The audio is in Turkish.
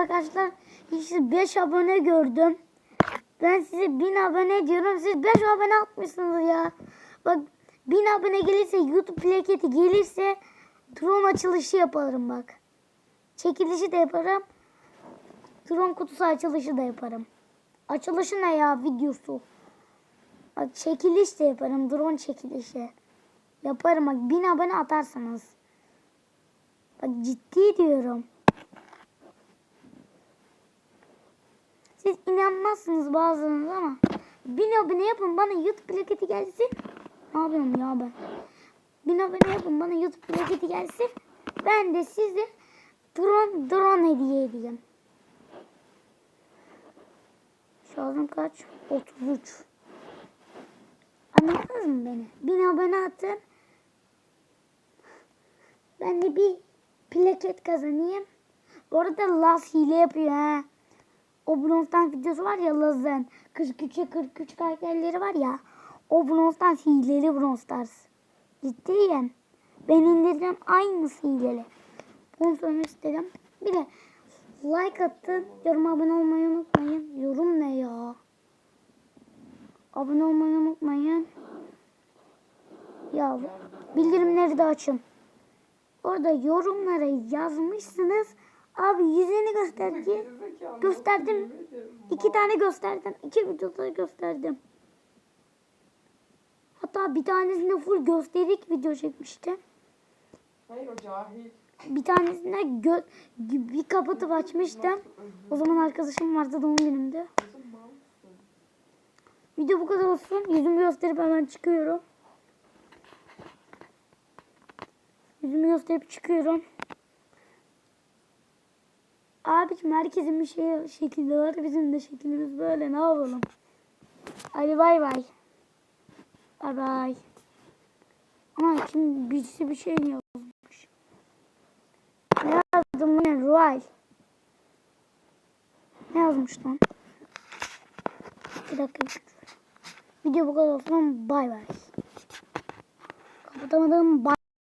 Arkadaşlar işte 5 abone gördüm. Ben size 1000 abone diyorum. Siz 5 abone atmışsınız ya. Bak 1000 abone gelirse YouTube plaketi gelirse drone açılışı yaparım bak. Çekilişi de yaparım. Drone kutusu açılışı da yaparım. Açılışı ne ya videosu. Bak çekiliş de yaparım. Drone çekilişi. Yaparım bak 1000 abone atarsanız. Bak ciddi diyorum. Siz inanmazsınız bazılarınız ama bin abone yapın bana YouTube plaketi gelsin. Ne yapıyorum ya ben? Bin abone yapın bana YouTube plaketi gelsin. Ben de size drone, drone hediye edeceğim. Şarjım kaç? 33. Anladınız mı beni? Bin abone atın. Ben de bir plaket kazanayım. Bu arada Laz hile yapıyor ha. O Bronz'dan videosu var ya Laz'ın. 43'e 43 karakterleri var ya. O Bronz'dan hileli Bronz Stars. Ciddiyim. Ben indirdim aynısı hileli. Bunu söylemek istedim. Bir de like atın. Yorum abone olmayı unutmayın. Yorum ne ya? Abone olmayı unutmayın. Ya bildirimleri de açın. Orada yorumlara yazmışsınız. Abi yüzünü gösterdi. Gösterdim. İki tane gösterdim. İki videoda gösterdim. Hatta bir tanesinde full gösterik video çekmiştim. Hayır o cahil. Bir tanesinde gö bir kapatıp açmıştım. O zaman arkadaşım vardı doğum mısın? Video bu kadar olsun. Yüzümü gösterip hemen çıkıyorum. Yüzümü gösterip çıkıyorum. Abiciğim herkesin bir şey şekli var. Bizim de şeklimiz böyle. Ne yapalım? Hadi bay bay. Bay bay. Ama şimdi birisi bir şey yazmış. Ne yazdım bu ne? Ruay. Ne yazmış lan? Bir dakika. Video bu kadar olsun. Bay bay. Kapatamadım. Bay